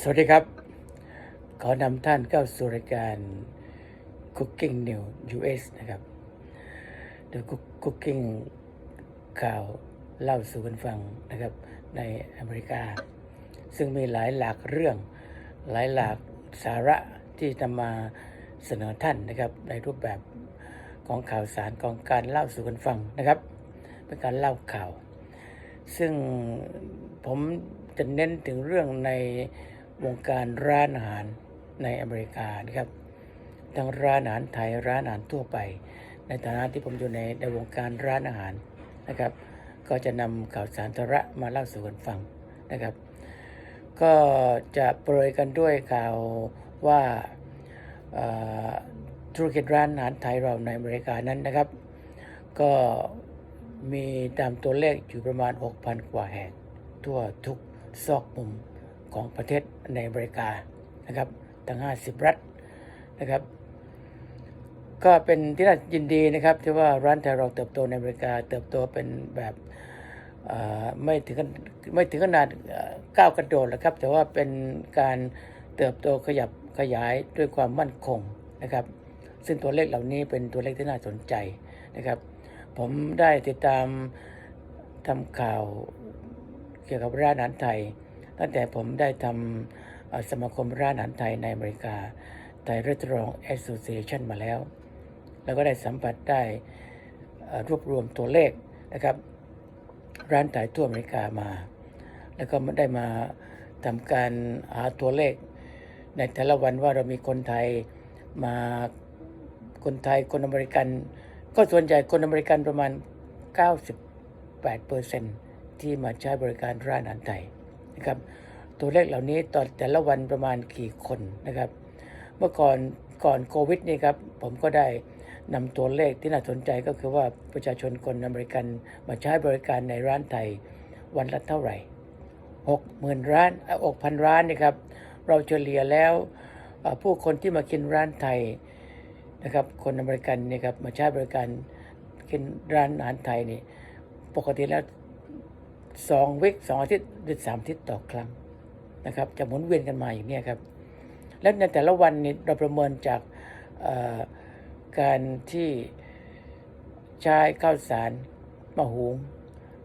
สวัสดีครับ ขอนำท่านเข้าสู่รายการ Cooking New US นะครับโดย Cooking ข่าวเล่าสู่กันฟังนะครับในอเมริกา ซึ่งมีหลายหลากเรื่อง หลายหลากสาระที่นำมาเสนอท่านนะครับ ในรูปแบบของข่าวสารของการเล่าสู่กันฟังนะครับ เป็นการเล่าข่าว ซึ่งผมจะเน้นถึงเรื่องใน วงการร้านอาหารในอเมริกานะครับ ทั้งร้านอาหารไทยร้านอาหารทั่วไป ในฐานะที่ผมอยู่ในในวงการร้านอาหารนะครับ ก็จะนำข่าวสารสาระมาเล่าสู่กันฟังนะครับ ก็จะโปรยกันด้วยข่าวว่าธุรกิจร้านอาหารไทยเราในอเมริกานั้นนะครับ ก็มีตามตัวเลขอยู่ประมาณ 6,000 กว่าแห่งทั่วทุกซอกมุม ของประเทศในอเมริกานะครับทั้ง 50 รัฐนะครับ ก็เป็นที่น่ายินดีนะครับที่ว่าร้านไทยเราเติบโตในอเมริกา เติบโตเป็นแบบไม่ถึงไม่ถึงขนาดก้าวกระโดดหรอกครับ แต่ว่าเป็นการเติบโตขยับขยายด้วยความมั่นคงนะครับ ซึ่งตัวเลขเหล่านี้เป็นตัวเลขที่น่าสนใจนะครับ ผมได้ติดตามทำข่าวเกี่ยวกับร้านอาหารไทย ตั้งแต่ผมได้ทำสมาคมร้านอาหารไทยในอเมริกาไทย Restaurant Association มาแล้ว แล้วก็ได้สัมผัสได้รวบรวมตัวเลขนะครับ ร้านไทยทั่วอเมริกามา แล้วก็ได้มาทำการหาตัวเลข ในแต่ละวันว่าเรามีคนไทยมาคนไทยคนอเมริกัน ก็ส่วนใหญ่คนอเมริกันประมาณ 98เปอร์เซนที่มาใช้บริการร้านอาหารไทย นะครับ ตัวเลขเหล่านี้ตอนแต่ละวันประมาณกี่คนนะครับ เมื่อก่อนก่อนโควิดนี่ครับผมก็ได้นำตัวเลขที่น่าสนใจก็คือว่าประชาชนคนอเมริกันมาใช้บริการในร้านไทยวันละเท่าไหร่หกหมื่นร้านหกพันร้านนี่ครับ เราเฉลี่ยแล้วผู้คนที่มากินร้านไทยนะครับ คนอเมริกันนี่ครับมาใช้บริการกินร้านอาหารไทยนี่ปกติแล้ว สองวิคสองอาทิตย์หรือสามอาทิตย์ต่อครั้งนะครับ จะหมุนเวียนกันมาอย่างนี้ครับ และในแต่ละวันนี้เราประเมินจากการที่ใช้ข้าวสารมาหุง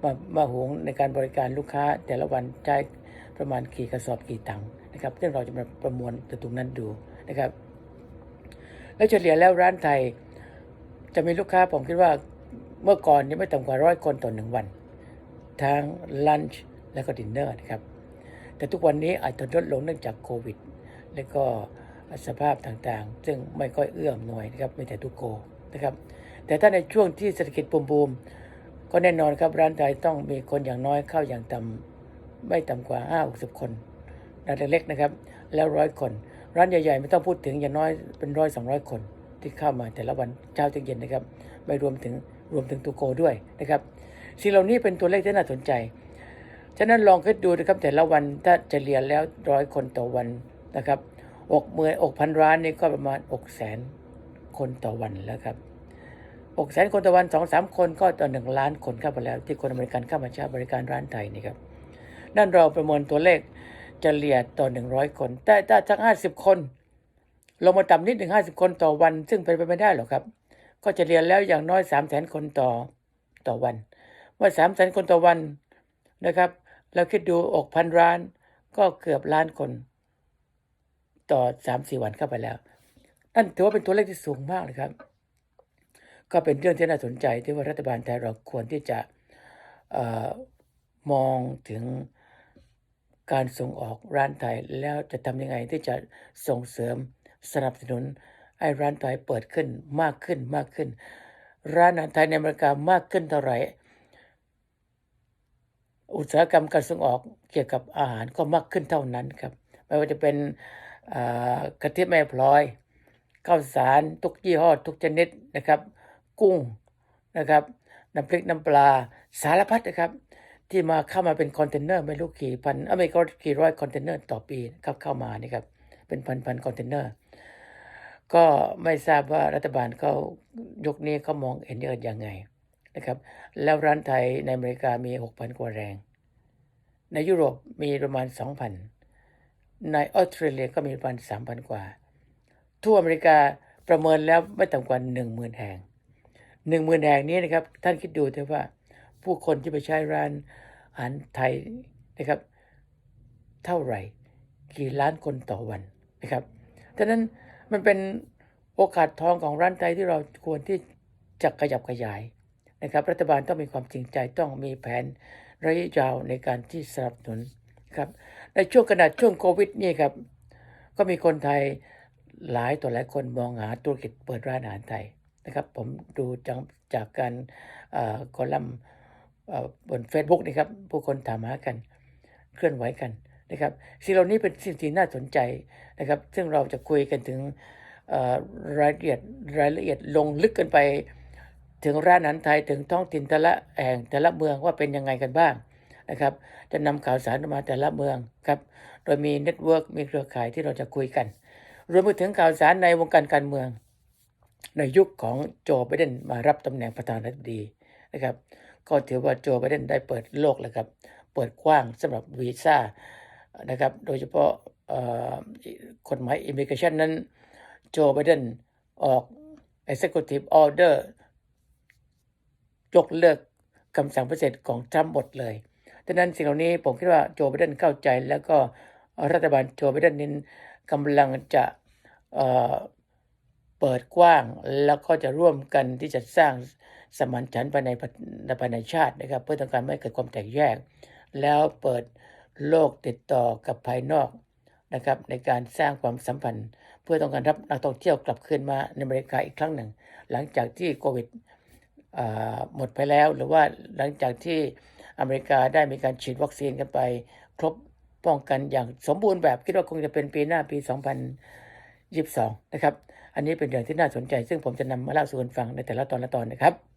มามาหุงในการบริการลูกค้า แต่ละวันใช้ประมาณกี่กระสอบกี่ตังค์นะครับซึ่งเราจะมาประมวลตัวตรงนั้นดูนะครับ แล้วเฉลี่ยแล้วร้านไทยจะมีลูกค้าผมคิดว่าเมื่อก่อนนี่ไม่ต่ำกว่าร้อยคนต่อหนึ่งวัน ทั้งลันช์และก็ดินเนอร์นะครับ แต่ทุกวันนี้อาจจะลดลงเนื่องจากโควิด และก็สภาพต่างๆ ซึ่งไม่ค่อยเอื้อมหน่วยนะครับไม่แต่ทุกโกนะครับ แต่ถ้าในช่วงที่เศรษฐกิจบูมๆก็แน่นอนครับร้านไทยต้องมีคนอย่างน้อยเข้าอย่างต่ำไม่ต่ำกว่า5 60 คนร้านเล็กๆนะครับ แล้วร้อยคน ร้านใหญ่ๆ ไม่ต้องพูดถึงอย่างน้อยเป็นร้อยสองร้อยคน ที่เข้ามาแต่ละวันเช้าถึงเย็นนะครับ ไม่รวมถึงรวมถึงตูโกด้วยนะครับ สิ่งเหล่านี้เป็นตัวเลขที่น่าสนใจ ฉะนั้นลองคิดดูนะครับแต่ละวันถ้าเฉลี่ยแล้วร้อยคนต่อวันนะครับอกเมื่ออกพันร้านนี่ก็ประมาณอกแสนคนต่อวันแล้วครับอกแสนคนต่อวันสองสามคนก็ต่อหนึ่งล้านคนเข้าไปแล้ว ที่คนอเมริกันเข้ามาใช้บริการร้านไทยนี่ครับนั่นเราประเมินตัวเลขเฉลี่ยต่อหนึ่งร้อยคน แต่ถ้าสักห้าสิบคนลงมาต่ำนิดหนึ่งห้าสิบคนต่อวัน ซึ่งเป็นไปไม่ได้หรอกครับ ก็เฉลี่ยแล้วอย่างน้อยสามแสนคนต่อต่อวัน ว่าสามแสนคนต่อวันนะครับ เราคิดดูอกพันร้าน ก็เกือบล้านคน ต่อสามสี่วันเข้าไปแล้วนั่นถือว่าเป็นตัวเลขที่สูงมากเลยครับ ก็เป็นเรื่องที่น่าสนใจที่ว่ารัฐบาลไทยเราควรที่จะออมองถึงการส่งออกร้านไทยแล้วจะทำยังไงที่จะส่งเสริมสนับสนุนให้ร้านไทยเปิดขึ้นมากขึ้นมากขึ้น ร้านอาหารไทยในอเมริกามากขึ้นเท่าไหร่ อุตสาหกรรมการส่งออกเกี่ยวกับอาหารก็มากขึ้นเท่านั้นครับ ไม่ว่าจะเป็นอ่ากะทิแม่พลอยข้าวสารทุกยี่ห้อทุกชนิดนะครับ กุ้งนะครับน้ำพริกน้ำปลาสารพัดนะครับ ที่มาเข้ามาเป็นคอนเทนเนอร์ไม่รู้กี่พันอ้ยไม่ก็กี่ร้อยคอนเทนเนอร์ต่อปีครับเข้ามานี่ครับเป็นพันพันคอนเทนเนอร์ก็ไม่ทราบว่ารัฐบาลเขายุคนี้เขามองเห็นเอินยังไง นะครับ แล้วร้านไทยในอเมริกามี 6,000 กว่าแรง ในยุโรปมีประมาณ 2,000 ในออสเตรเลียก็มีประมาณ 3,000 กว่า ทั่วอเมริกาประเมินแล้วไม่ต่ำกว่า 10,000 แห่ง 10,000 แห่งนี้นะครับ ท่านคิดดูเถอะว่า ผู้คนที่ไปใช้ร้านอาหารไทยนะครับ เท่าไหร่ กี่ล้านคนต่อวันนะครับดังนั้นมันเป็นโอกาสทองของร้านไทยที่เราควรที่จะขยับขยาย นะครับรัฐบาลต้องมีความจริงใจต้องมีแผนระยะยาวในการที่สนับสนุนครับในช่วงขนาดช่วงโควิดนี่ครับก็มีคนไทยหลายต่อหลายคนมองหาธุรกิจเปิดร้านอาหารไทยนะครับ ผมดูจากจากการเอ่อคอลัมน์เอ่อบน Facebook นี่ครับผู้คนถามหากันเคลื่อนไหวกันนะครับสิ่งเหล่านี้เป็นสิ่งที่น่าสนใจนะครับ ซึ่งเราจะคุยกันถึงรายละเอียดรายละเอียดลงลึกกันไป ถึงร้านอาหารไทยถึงท้องถิ่นแต่ละแห่งแต่ละเมืองว่าเป็นยังไงกันบ้างนะครับ จะนำข่าวสารมาแต่ละเมืองครับ โดยมีเน็ตเวิร์กมีเครือข่ายที่เราจะคุยกัน รวมไปถึงข่าวสารในวงการการเมือง ในยุคของโจไบเดนมารับตำแหน่งประธานาธิบดีนะครับ ก็ถือว่าโจไบเดนได้เปิดโลกแล้วครับ เปิดกว้างสำหรับวีซ่านะครับ โดยเฉพาะกฎหมาย Immigration นั้น โจไบเดนออก Executive Order ยกเลิกคำสั่งพิเศษของทรัมป์หมดเลยดังนั้นสิ่งเหล่านี้ผมคิดว่าโจไบเดนเข้าใจ แล้วก็รัฐบาลโจไบเดนนี้กำลังจะเเปิดกว้างแล้วก็จะร่วมกันที่จะสร้างสมานฉันภายในประภายในชาตินะครับ เพื่อต้องการไม่เกิดความแตกแยก แล้วเปิดโลกติดต่อกับภายนอกนะครับในการสร้างความสัมพันธ์ เพื่อต้องการรับนักท่องเที่ยวกลับคืนมาในอเมริกาอีกครั้งหนึ่ง หลังจากที่โควิด หมดไปแล้ว หรือว่าหลังจากที่อเมริกาได้มีการฉีดวัคซีนกันไป ครบป้องกันอย่างสมบูรณ์แบบคิดว่าคงจะเป็นปีหน้าปี 2022 นะครับ อันนี้เป็นเรื่องที่น่าสนใจ ซึ่งผมจะนำมาเล่าสู่กันฟังในแต่ละตอนละตอนนะครับ